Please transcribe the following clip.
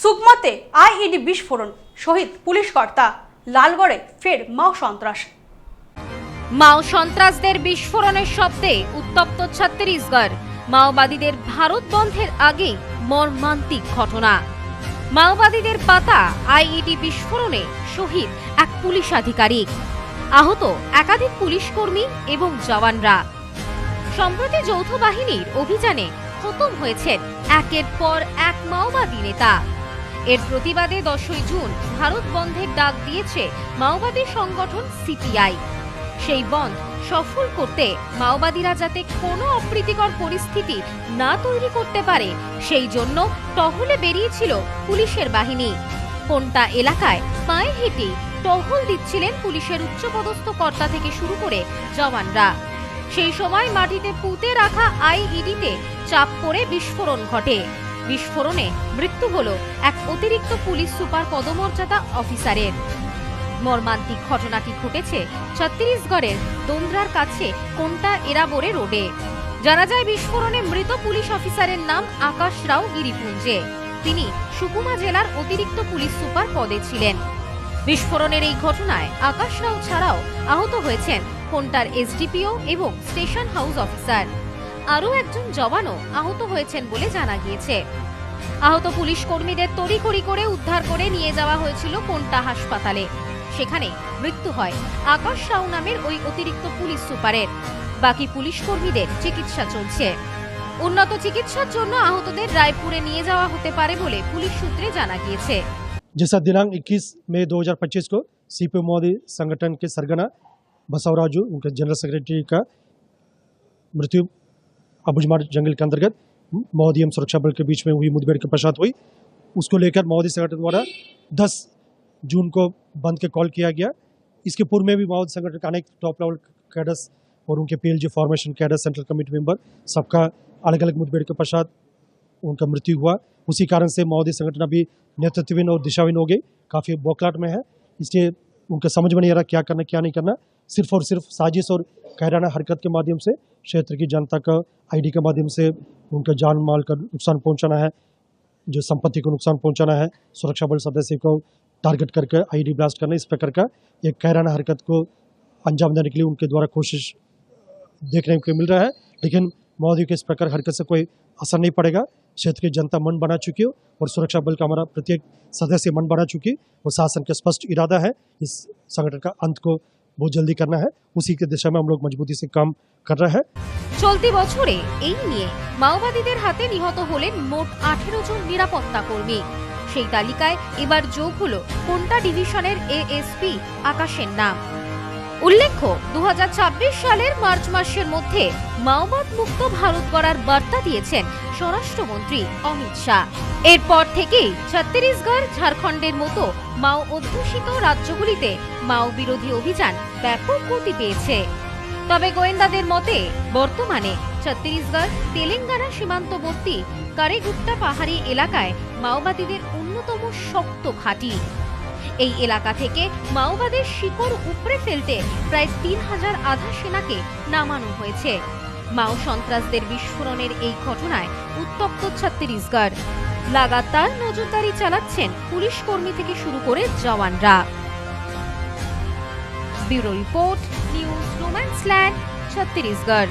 সুকমাতে IED বিস্ফোরণ। শহীদ police কর্তা, লালগড়ে ফের মাও সন্ত্রাস। মাও সন্ত্রাসদের বিস্ফোরণের শব্দে উত্তপ্ত ছত্তিশগড়। মাওবাদীদের ভারত বন্ধের আগেই মর্মান্তিক ঘটনা। মাওবাদীদের পাতা আইইডি বিস্ফোরণে শহীদ এক পুলিশ আধিকারিক। আহত একাধিক পুলিশ কর্মী এবং জওয়ানরা। সম্প্রতি যৌথ বাহিনীর অভিযানে খতম হয়েছেন একের পর এক মাওবাদী নেতা। এর প্রতিবাদে দশই জুন ভারত বন্ধের ডাক দিয়েছে মাওবাদী সংগঠন সিপিআই। সেই বন্ধ সফল করতে মাওবাদীরা যাতে কোনো অপ্রীতিকর পরিস্থিতি না তৈরি করতে পারে, সেই জন্য টহলে বেরিয়েছিল পুলিশের বাহিনী। কোনটা এলাকায় পায়ে হেঁটে টহল দিচ্ছিলেন পুলিশের উচ্চপদস্থ কর্তা থেকে শুরু করে জওয়ানরা। সেই সময় মাটিতে পুঁতে রাখা আইইডিতে চাপ পড়ে বিস্ফোরণ ঘটে। বিস্ফোরণে মৃত্যু হল এক অতিরিক্ত পুলিশ সুপার পদমর্যাদা অফিসারের। মর্মান্তিক ঘটনাটি ঘটেছে ছত্তিশগড়ের দোন্দ্রার কাছে কোনটা এরাবোরে রোডে। জানা যায় বিস্ফোরণে মৃত পুলিশ অফিসারের নাম আকাশ রাও গিরিপুঞ্জে। তিনি সুকুমা জেলার অতিরিক্ত পুলিশ সুপার পদে ছিলেন। বিস্ফোরণের এই ঘটনায় আকাশ রাও ছাড়াও আহত হয়েছেন কোনটার এসডিপিও এবং স্টেশন হাউস অফিসার। আরও একজন জওয়ানও আহত হয়েছেন বলে জানা গিয়েছে আহত পুলিশ কর্মীদের তড়িঘড়ি করে উদ্ধার করে নিয়ে যাওয়া হয়েছিল কোনটা হাসপাতালে সেখানে মৃত্যু হয় আকাশ সাউ নামের ওই অতিরিক্ত পুলিশ সুপারের বাকি পুলিশ কর্মীদের চিকিৎসা চলছে উন্নত চিকিৎসার জন্য আহতদের রায়পুরে নিয়ে যাওয়া হতে পারে বলে পুলিশ সূত্রে জানা গিয়েছে जैसा दिनांक 21 मई 2025 को सीपीओ मोदी संगठन के सरगना बसवराजू उनके जनरल सेक्रेटरी का मृत्यु अबुजमार जंगल के अंतर्गत एवं सुरक्षा बल के बीच में हुई मुठभेड़ के पश्चात हुई। उसको लेकर मोदी संगठन द्वारा 10 जून को बंद के कॉल किया गया। इसके पूर्व में भी माओवादी संगठन के अनेक टॉप लेवल कैडर्स और उनके PLG formation cadre central committee member सबका अलग अलग मुठभेड़ के पश्चात उनका मृत्यु हुआ। उसी कारण से माओवादी संगठन अभी नेतृत्वहीन और दिशाहीन हो गई काफ़ी बौखलाट में है। इसलिए उनका समझ में नहीं आ रहा क्या करना, क्या नहीं करना। सिर्फ़ और सिर्फ़ साजिश और कहराना हरकत के माध्यम से क्षेत्र की जनता का आईडी के माध्यम से उनका जान माल का नुकसान पहुंचाना है, जो संपत्ति को नुकसान पहुंचाना है, सुरक्षा बल सदस्य को टारगेट करके आईडी ब्लास्ट करना, इस प्रकार का एक कहराना हरकत को अंजाम देने के लिए उनके द्वारा कोशिश देखने को मिल रहा है, लेकिन मोदी के इस प्रकार हरकत से कोई असर नहीं पड़ेगा। क्षेत्र की जनता मन बना चुकी हो और सुरक्षा बल का हमारा प्रत्येक सदस्य मन बना चुकी और शासन का स्पष्ट इरादा है, इस संगठन का अंत को बहुत जल्दी करना है उसी की दिशा में हम लोग मजबूती से काम कर रहे हैं চলতি বছরে এই নিয়ে মাওবাদীদের হাতে নিহত হলেন মোট আঠেরো জন নিরাপত্তা কর্মী সেই তালিকায় এবার যোগ হলো কোনটা ডিভিশনের এএসপি আকাশের নাম উল্লেখ্য দু হাজার ছাব্বিশ সালের মার্চ মাসের মধ্যে মাওবাদ মুক্ত ভারত গড়ার বার্তা দিয়েছেন স্বরাষ্ট্রমন্ত্রী অমিত শাহ। এরপর থেকেই ছত্তিশগড়, ঝাড়খণ্ডের মতো মাও অধ্যুষিত রাজ্যগুলিতে মাও বিরোধী অভিযান ব্যাপক গতি পেয়েছে। তবে গোয়েন্দাদের মতে, বর্তমানে ছত্তিশগড়, তেলেঙ্গানা সীমান্তবর্তী কারেগুপ্তা পাহাড়ি এলাকায় মাওবাদীদের অন্যতম শক্ত ঘাঁটি। এই এলাকা থেকে মাওবাদের শিকড় উপড়ে ফেলতে প্রায় তিন হাজার আধা সেনাকে নামানো হয়েছে। মাও সন্ত্রাসদের বিস্ফোরণের এই ঘটনায় উত্তপ্ত ছত্তিশগড়। লাগাতার নজরদারি চালাচ্ছেন পুলিশ কর্মী থেকে শুরু করে জওয়ানরা। Bureau report, news রোম্যান্সল্যান্ড Chhattisgarh.